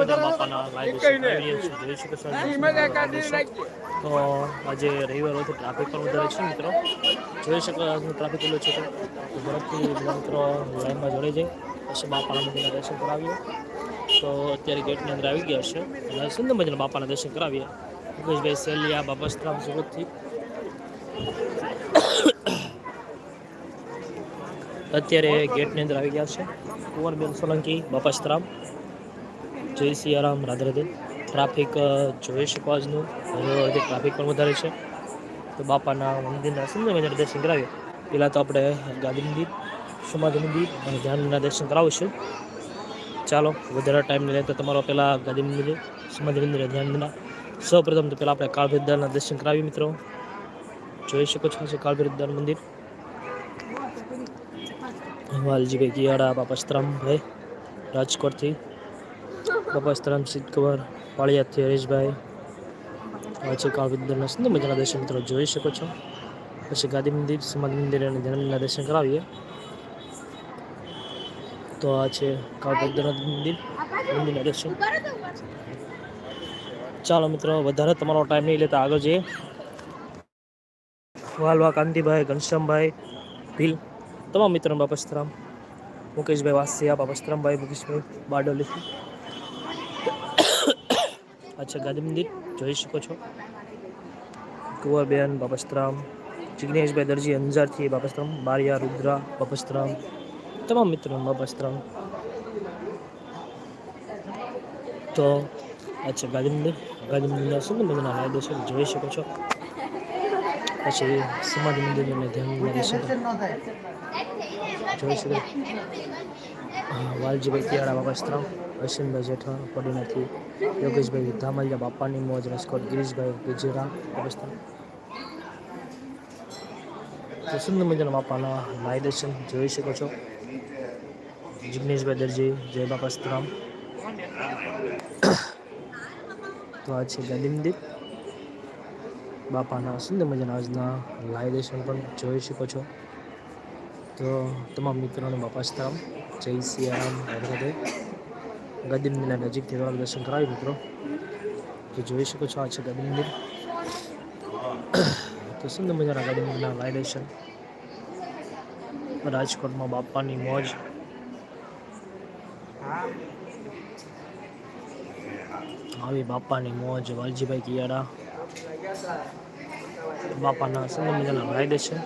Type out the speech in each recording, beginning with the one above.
મજાના બાપાના લાઈવ દર્શન કરાવીએ છીએ જોઈ શકો છો તો આજે રવિવાર હોવાથી ટ્રાફિક પણ વધારે છે મિત્રો. જોઈ શકો આજનું ટ્રાફિક એટલું છે તો. ઝડપથી બધા મિત્રો લાઈનમાં જોડાઈ જાય. પછી બાપાના મંદિરના દર્શન કરાવીએ. તો અત્યારે ગેટની અંદર આવી ગયા છે. અને સુંદર મજાના બાપાના દર્શન કરાવીએ. મુકેશભાઈ સેલિયા બાપસ્ત્રામ સુરતથી. અત્યારે ગેટની અંદર આવી ગયા છે. કુંવરબેન સોલંકી બાપસ્ત્રામ જય સિયારામ રાધે રાધે. ટ્રાફિક જોઈ શકો આજનું. હવે ટ્રાફિક પણ વધારે છે. તો બાપાના મંદિરના સુંદર દર્શન કરાવીએ. પહેલાં તો આપણે ગાંધી મંદિર સમાધિ મંદિર અને ધ્યાનના દર્શન કરાવીશું. ચાલો, વધારે ટાઈમ નહીં તો તમારો પહેલાં ગાંધી મંદિર સમાધિ મંદિર ધ્યાનના. સૌપ્રથમ તો પહેલાં આપણે કાળભેદારના દર્શન કરાવીએ મિત્રો. જોઈ શકો છો કાળભેદાર મંદિર. વાલજીભાઈ કિયાડા સ્ત્રમભાઈ રાજકોટથી. બાપસ્તરામ સિદ્ધ કુંવર પાળિયાથી હરેશભાઈ પછી છે કાળભૈરદારના સુંદર મજાના દર્શન મિત્રો જોઈ શકો છો. પછી ગાંધી મંદિર, સમાધિ મંદિર અને જન્મના દર્શન કરાવીએ. તો આ છે કાળભદ્રનાથ મંદિર, મંદિરના દર્શન. ચાલો મિત્રો, વધારે તમારો ટાઈમ નહીં લેતા આગળ જઈએ. વાલવા કાંતિભાઈ, ઘનશ્યામભાઈ, ભીલ, તમામ મિત્રો બાપસ્તરામ મુકેશભાઈ વાસિયા બાપસ્તરામભાઈ મુકેશભાઈ બારડોલી. અચ્છા, ગાંધી મંદિર જોઈ શકો છો. કુંવરબેન, બાપસ્તરામ, જિગ્નેશભાઈ દરજી અંજારથી બાપસ્તરામ બારિયા રુદ્રા, બાપસ્તરામ, તમામ મિત્રો બાપસ્તરામ. તો, અચ્છા, ગાંધી મંદિર, ગાંધી મંદિરના સુંદર મજાના ફાયદો છે, જોઈ શકો છો. પછી સમાધિ મંદિર અને ધ્યાનના દર્શન જોઈ શકો. વાલજીભાઈ કિયાળા વાગસ્ત્રા અશ્વિનભાઈ જેઠા પડીનાથી યોગેશભાઈ ધામલિયા બાપાની મોજ રસકોટ ગિરીશભાઈ ગજેરા તો સુંદર મજાના બાપાના માર્ગદર્શન જોઈ શકો છો. જિગ્નેશભાઈ દરજી, જય બાપસ્તરામ તો આ છે ગલિમદીપ બાપાના સુંદર મજાના આજના લાય દર્શન પણ જોઈ શકો છો. તો તમામ મિત્રોને બાપા સીતારામ જય સિયારામ રાધે ગાંધી મંદિરના નજીકથી તમારું દર્શન કરાવ્યું મિત્રો. તો જોઈ શકો છો આ છે ગાંધી મંદિર તો સુંદર મજાના ગાંધી મંદિરના વાયલેશન રાજકોટમાં બાપાની મોજ. આવી બાપાની મોજ, વાલજીભાઈ કિયાડા બાપાના સુંદર મજાના લાય દર્શન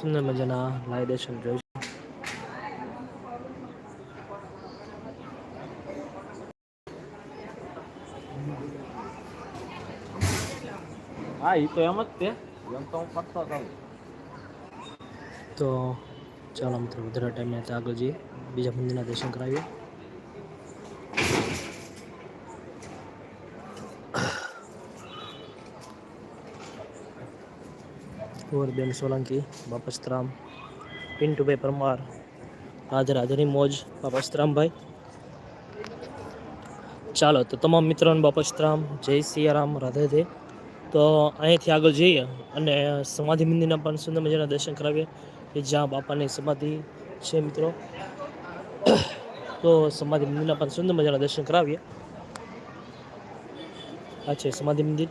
સુંદર મજાના લાઈ દર્શન જોઈ હા એ તો એમ જ તે એમ તો હું કરતો હતો તો ચાલો મિત્રો વધારે ટાઈમ આગળ જઈએ. બીજા મંદિરના દર્શન કરાવીએ. કુંવરબેન સોલંકી બાપસ્તરામ પિન્ટુભાઈ પરમાર રાજરાજાની મોજ બાપસ્તરામભાઈ ચાલો, તો તમામ મિત્રોને બાપસ્તરામ જય સિયારામ રાધે તો અહીંયાથી આગળ જઈએ અને સમાધિ મંદિરના પણ સુંદર મજાના દર્શન કરાવીએ કે જ્યાં બાપાની સમાધિ છે મિત્રો. તો સમાધિ મંદિરના પણ સુંદર મજાના દર્શન કરાવીએ. આ સમાધિ મંદિર.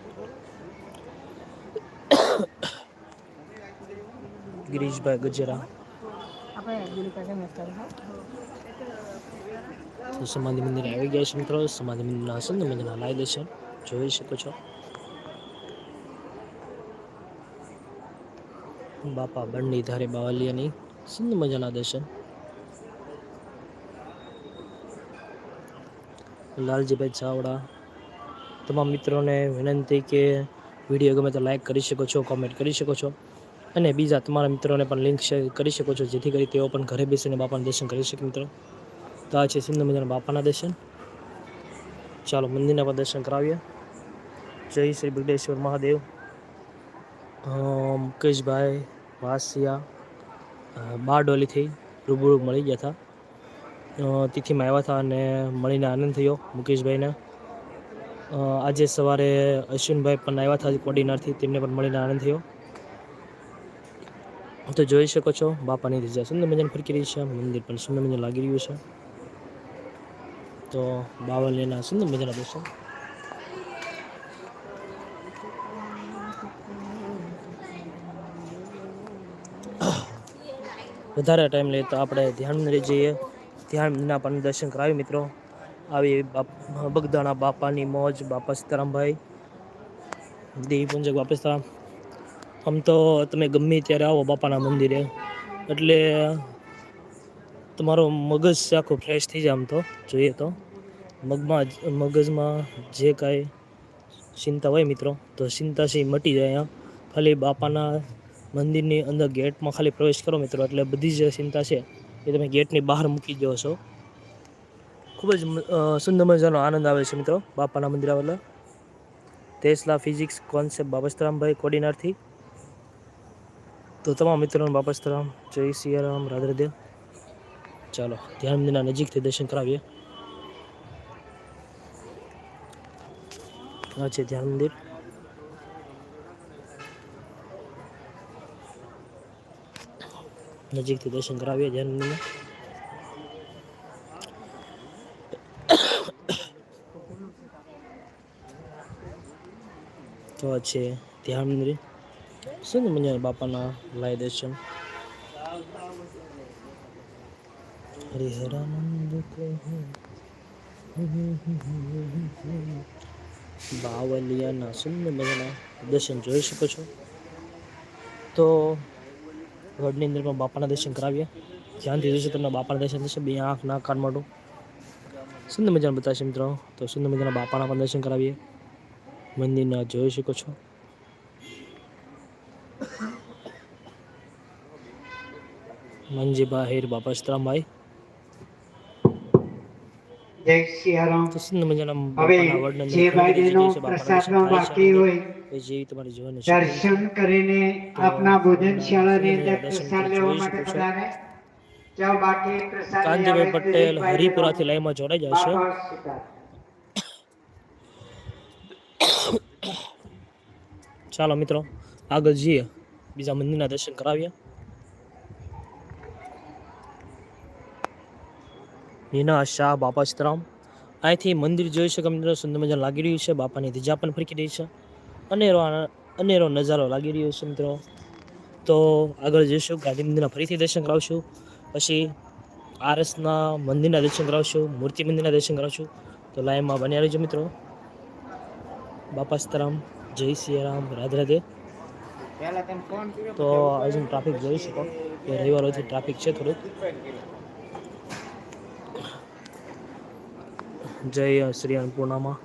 ગિરીશભાઈ ગજેરા તો સમાધિ મંદિર આવી ગયા છે મિત્રો. સમાધિ મંદિરના સુંદર મજાના લાય દર્શન જોઈ શકો છો. બાપા બંડી ધારે બાવલિયાની સુંદર મજાના દર્શન. લાલજીભાઈ ચાવડા તમામ મિત્રોને વિનંતી કે વીડિયો ગમે તો લાઈક કરી શકો છો કોમેન્ટ કરી શકો છો. અને બીજા તમારા મિત્રોને પણ લિંક શેર કરી શકો છો, જેથી કરી તેઓ પણ ઘરે બેસીને બાપાના દર્શન કરી શકે મિત્રો. તો આ છે સુંદર મજાના બાપાના દર્શન. ચાલો મંદિરના પણ દર્શન કરાવીએ. જય શ્રી બગડેશ્વર મહાદેવ. મુકેશભાઈ, વાસિયા બારડોલીથી રૂબરૂ મળી ગયા હતા. તિથિમાં આવ્યા હતા અને મળીને આનંદ થયો મુકેશભાઈને. આજે સવારે અશ્વિનભાઈ પણ આવ્યા હતા કોડીનારથી તેમને પણ મળીને આનંદ થયો. તો જોઈ શકો છો બાપાની રજા સુંદર મજાની ફરકી રહી છે મંદિર પણ સુંદર મજા લાગી રહ્યું છે. તો બાવલીના સુંદર મજાના દર્શન. વધારે ટાઈમ લઈએ તો આપણે ધ્યાન લઈ જઈએ. ધ્યાનના પણ દર્શન કરાવી મિત્રો. આવી બગદાણા બાપાની મોજ, બાપા સીતારામભાઈ. દેવી પૂંજક બાપા સીતારામ. આમ તો તમે ગમે ત્યારે આવો બાપાના મંદિરે. એટલે તમારો મગજ આખો ફ્રેશ થઈ જાય આમ તો, જોઈએ તો. મગમાં મગજમાં જે કાંઈ ચિંતા હોય મિત્રો, તો ચિંતા છે મટી જાય ખાલી બાપાના મંદિરની અંદર ગેટમાં ખાલી પ્રવેશ કરો મિત્રો, એટલે બધી જે ચિંતા છે એ તમે ગેટની બહાર મૂકી દો છો. ખૂબ જ સુંદર મજાનો આનંદ આવે છે મિત્રો, બાપાના મંદિર આવેલા. તેસલા ફિઝિક્સ કોન્સેપ્ટ બાબસ્તરામભાઈ કોડીનારથી. તો તમામ મિત્રોને બાબસ્તરામ જય સિયારામ રાધે રાધે ચાલો ધ્યાન મંદિરના નજીકથી દર્શન કરાવીએ. આ છે ધ્યાન મંદિર. નજીકથી દર્શન કરાવીએ ધ્યાન મંદિરના. તો છે ધ્યાન મંદિર. સુંદર મજાના બાપાના લાય દર્શન હરિહરાનંદ બાવલિયાના સુંદર મજાના દર્શન જોઈ શકો છો તો ગઢની અંદર પણ બાપાના દર્શન કરાવીએ ધ્યાનથી જોઈશે તમને બાપાના દર્શન થશે બે આંખ ના કાન મોઢું સુંદર મજાના બતાવશે મિત્રો તો સુંદર મજાના બાપાના પણ દર્શન કરાવીએ મંદિરના જોઈ શકો છો મંજીબા હેર બાપા સીતરામભાઈ જય સિયારામ તો સુંદર મજાના હવે જે ભાઈ ઘણી બધી બહેનો જગ્યાએ છે બાપાના દર્શન થાય છે પ્રસાદમાં બાકી હોય એ જેવી તમારી જોવાની દર્શન કરીને આપના ભોજનશાળાની અંદર પ્રસાદ લેવા માટે પધારે. જો બાકી પ્રસાદ કાંતિભાઈ પટેલ હરિપુરાથી લાઈનમાં જોડાઈ જશે ચાલો મિત્રો આગળ જઈએ. બીજા મંદિરના દર્શન કરાવીએ. નીના શાહ બાપા સીતારામ. અહીંથી મંદિર જોઈ શકો મિત્રો સુંદર મજા લાગી રહ્યું છે. બાપાની ધજા પણ ફરકી રહી છે. અનેરો અનેરો નજારો લાગી રહ્યો છે મિત્રો. તો આગળ જઈશું ગાંધી મંદિરના ફરીથી દર્શન કરાવશું. પછી આરસના મંદિરના દર્શન કરાવશું મૂર્તિ મંદિરના દર્શન કરાવશું. તો લાઈનમાં બન્યા રહેજો મિત્રો. બાપા સીતારામ જય સિયારામ રાધે રાધે. તો હજુ ટ્રાફિક જોઈ શકો. રવિવારોથી ટ્રાફિક છે થોડુંક. જય શ્રી અન્નપૂર્ણામાં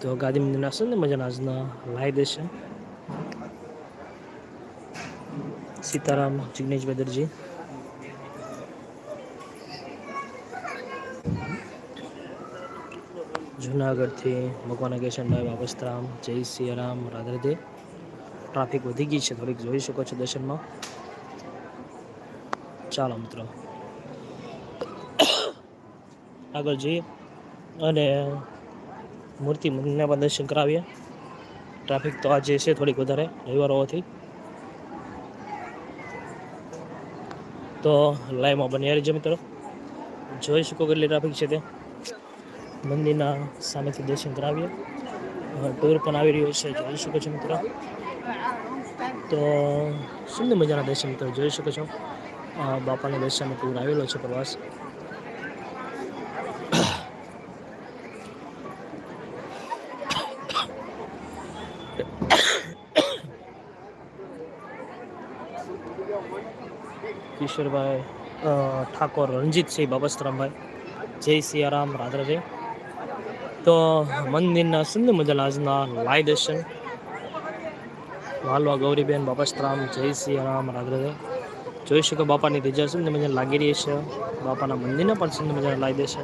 તો ગાંધી મંદિરના સુંદર મજાના આજના લાઈ દેશે સીતારામ જિગ્નેશ બેદરજી. જુનાગઢથી ભગવાન કેશનભાઈ બાબસ્તરામ જય સિયારામ રાધે. ટ્રાફિક વધી ગઈ છે, થોડીક જોઈ શકો છો દર્શનમાં. ચાલો મિત્રો. આગળ જઈએ. અને મૂર્તિ મંદિરના પણ દર્શન કરાવીએ ટ્રાફિક તો આજે છે થોડીક વધારે રવિવાર હોવાથી તો લાઈવમાં બની રહેજો મિત્રો. જોઈ શકો કેટલી ટ્રાફિક છે તે. મંદિરના સામેથી દર્શન કરાવીએ ટૂર પણ આવી રહ્યો છે, જોઈ શકો છો મિત્રો. તો સુંદર મજાના દર્શન મિત્રો જોઈ શકો છો. બાપાના દર્શન ટૂર આવેલો છે પ્રવાસ. કિશોરભાઈ અ, ઠાકોર રણજીતસિંહ બાબસ્તરામભાઈ જય સિયારામ રાધે રાધે તો મંદિરના સુંદર મજાના આજના લાય દર્શન. વાલવા ગૌરીબેન બાપસ્તરામ જય સિયારામ રાધે રાધે જોઈ શકો બાપાની ધજા સુંદર મજા લાગી રહી છે. બાપાના મંદિરને પણ સુંદર મજાને લાવી દેશે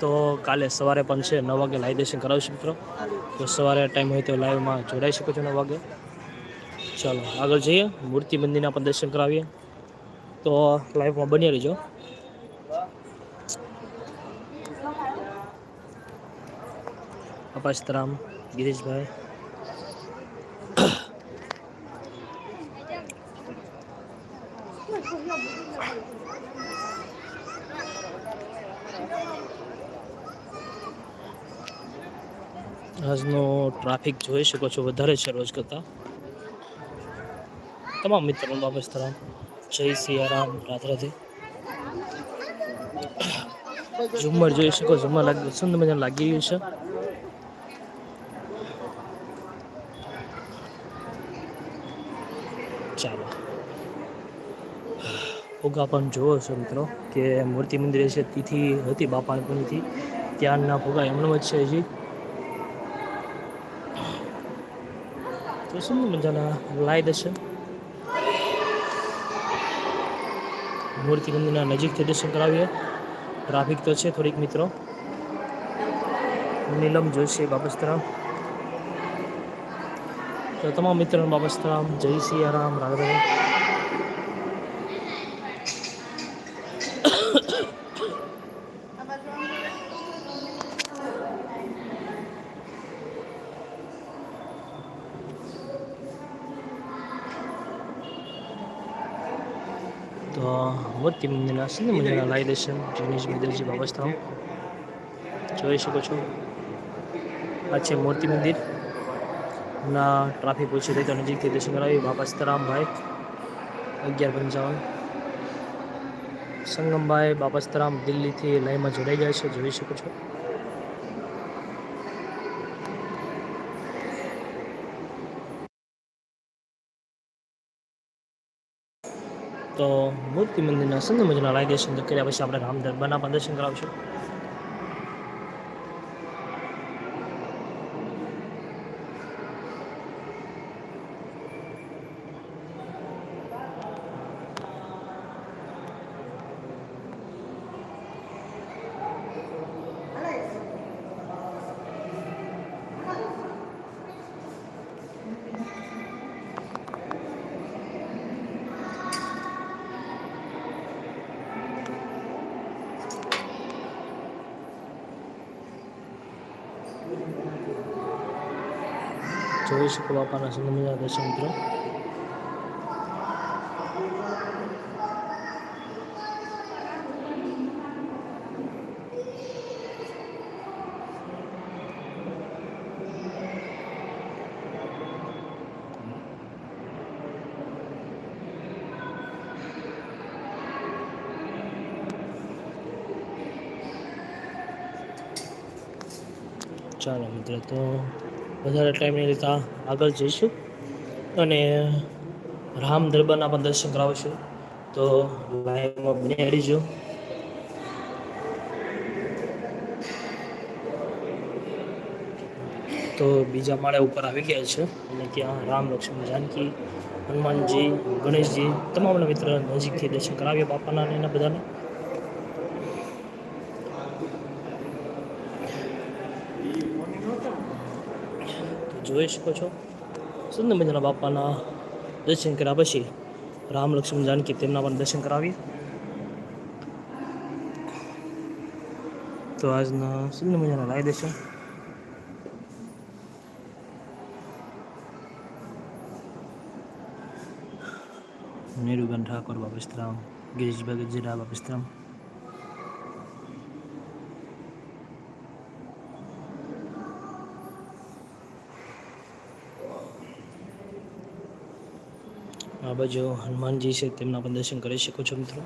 તો કાલે સવારે પણ છે નવ વાગે લાઈ દર્શન કરાવશું મિત્રો. તો સવારે ટાઈમ હોય તો લાઈવમાં જોડાઈ શકો છો નવ વાગે. ચાલો આગળ જઈએ. મૂર્તિ મંદિરના પણ દર્શન કરાવીએ. તો લાઈફમાં બની રહેજો. અપાસ્તરામ ગિરીશભાઈ. આજનો ટ્રાફિક જોઈ શકો છો વધારે છે રોજ કરતાં. તમામ મિત્રોનું બાબસ્તરામ જય સિયારામ રાધે રાધે ઝુમ્મર જોઈ શકો, ઝુમ્મર લાગી, સુંદર મજાનું લાગી રહ્યું છે. ચાલો. ઉગા પણ જોવો છો મિત્રો, કે મૂર્તિ મંદિરે છે, તિથિ હતી બાપાની ત્યાંના ફુગા એમણે જ છે હજી. તો સુંદર મજાના લાઈ દર્શન મૂર્તિ મંદિરના નજીકથી દર્શન કરાવીએ. ટ્રાફિક તો છે થોડીક મિત્રો. નીલમ જોશી બાબસ્તરામ. તો તમામ મિત્રોને બાબસ્તરામ. જય સિયારામ રાધે તો મૂર્તિ મંદિરના સુંદર મજાના લાઈ દર્શન જિગ્નેશ મેદરજી બાબસ્તરામ જોઈ શકો છો. આ છે મૂર્તિ મંદિર. ના, ટ્રાફિક ઓછી નજીકથી દર્શન કરાવી. બાપસ્તરામભાઈ અગિયાર પંચાવન. સંગમભાઈ બાપસ્તરામ દિલ્હીથી લાઈનમાં જોડાઈ ગયા છે. જોઈ શકો છો. તો મૂર્તિ મંદિરના સુંદર મજાના લાગે દર્શન કર્યા પછી આપણે રામ દરબારના પણ દર્શન કરાવશું. જોઈ શકો બાપાના સુંદર મજાના દર્શન મિત્રો ચાલો મિત્રો તો વધારે ટાઈમ નહીં લેતા આગળ જઈશું. અને રામ દરબારના પણ દર્શન કરાવશું તો લાઈવમાં બની રહીજો. તો બીજા માળે ઉપર આવી ગયા છે. અને ત્યાં રામ, લક્ષ્મણ, જાનકી, હનુમાનજી, ગણેશજી તમામના મિત્ર નજીકથી દર્શન કરાવ્યા બાપાના અને એના બધાને તો જોઈ શકો છો. સુંદર મજાના બાપાના દર્શન કર્યા પછી રામ લક્ષ્મણ જાનકી તેમના પણ દર્શન કરાવીએ તો આજના સુંદર મજાના લાવી દર્શન. નીરુબેન ઠાકોર બાપસ્તરામ ગિરીશભાઈ ગજેરા બાપસ્તરામ આ બાજુ હનુમાનજી છે, તેમના પણ દર્શન કરી શકો છો મિત્રો.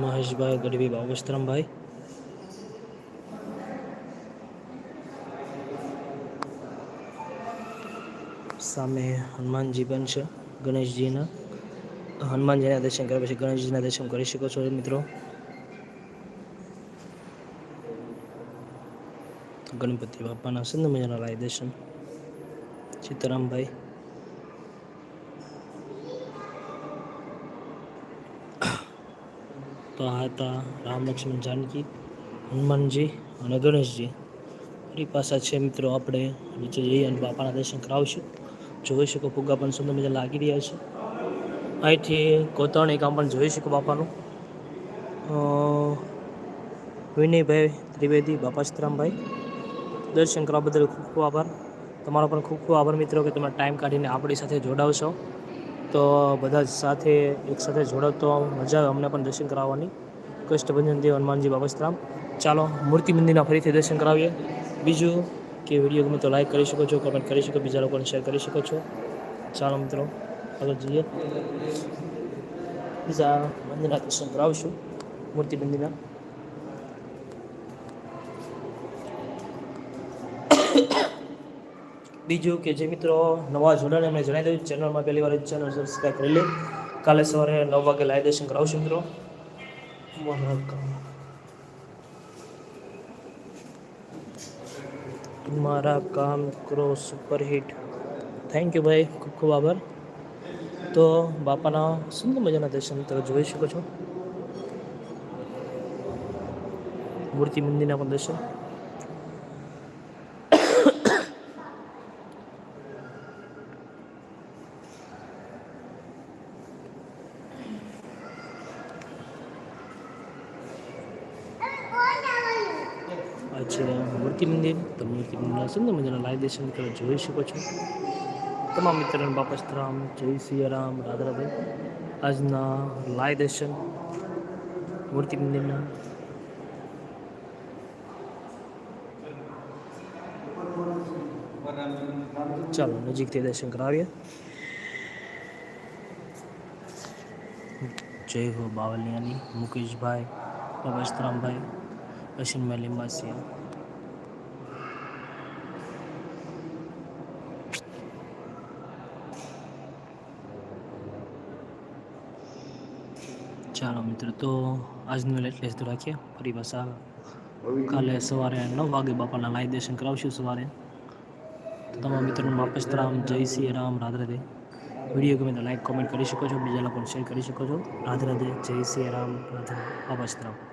મહેશભાઈ ગઢવી બાબસ્તરામભાઈ સામે હનુમાનજી પણ છે, ગણેશજીના. હનુમાનજીના દર્શન કર્યા પછી ગણેશજીના દર્શન કરી શકો છો મિત્રો. ગણપતિ બાપાના સુંદર મજાના લાય દર્શન. સીતારામભાઈ. તો આ હતા રામ લક્ષ્મણ જાનકી, હનુમાનજી અને ગણેશજી. ફરી પાછા છે મિત્રો આપણે નીચે જઈએ અને બાપાના દર્શન કરાવશું. જોઈ શકો ફુગ્ગા પણ સુંદર મજા લાગી રહ્યા છે. અહીંથી કોતરણી કામ પણ જોઈ શકો બાપાનું. વિનયભાઈ ત્રિવેદી બાપા સીતરામભાઈ. દર્શન કરવા બદલ ખૂબ ખૂબ આભાર. તમારો પણ ખૂબ ખૂબ આભાર મિત્રો કે તમે ટાઈમ કાઢીને આપણી સાથે જોડાવશો. તો બધા સાથે, એક સાથે જોડાવતો મજા આવે અમને પણ દર્શન કરાવવાની. કષ્ટભંજન દેવ હનુમાનજી બાબા ચાલો, મૂર્તિ મંદિરના ફરીથી દર્શન કરાવીએ. બીજું કે વીડિયો ગમે તો લાઈક કરી શકો છો કમેન્ટ કરી શકો, બીજા લોકોને શેર કરી શકો છો. ચાલો મિત્રો આગળ જઈએ. બીજા મંદિરના દર્શન કરાવશું. મૂર્તિ મંદિરના. બીજું કે જે મિત્રો નવા જોડાણ એમને જણાવી દઉં ચેનલમાં પહેલી વાર ચેનલ સબસ્ક્રાઈબ કરી લે. કાલે સવારે નવ વાગે લાઈવ દર્શન કરાવશું મિત્રો. મારા કામ કરો સુપરહિટ થેન્ક યુ ભાઈ, ખૂબ ખૂબ આભાર. તો બાપાના સુંદર મજાના દર્શન તમે જોઈ શકો છો. મૂર્તિ મંદિરના પણ દર્શન. આ છે મૂર્તિ મંદિર. તો મૂર્તિ મંદિરના સુંદર મજાના લાઈવ દર્શન તમે જોઈ શકો છો. તમામ મિત્રોને બાપસ્તરામ જય સિયારામ રાધા રાધે આજના લાઈવ દર્શન મૂર્તિ મંદિરના. ચાલો, નજીકથી દર્શન કરાવીએ. જય હો બાવલિયાની મુકેશભાઈ બાબસ્તરામભાઈ Malimbas લીંબાસિયા ચાલો મિત્રો, તો આજનું એટલે જ રાખીએ ફરી પાછા કાલે સવારે નવ વાગે બાપાના લાઈવ દર્શન કરાવશું સવારે. તો તમારા મિત્રોનું વાપસ રામ, જય શ્રી રામ, રાધે રાધે. વીડિયો ગમે તો લાઈક કોમેન્ટ કરી શકો છો બીજા લોકોને શેર કરી શકો છો. રાધે રાધે, જય શ્રી રામ રાધે. વાપસ રામ.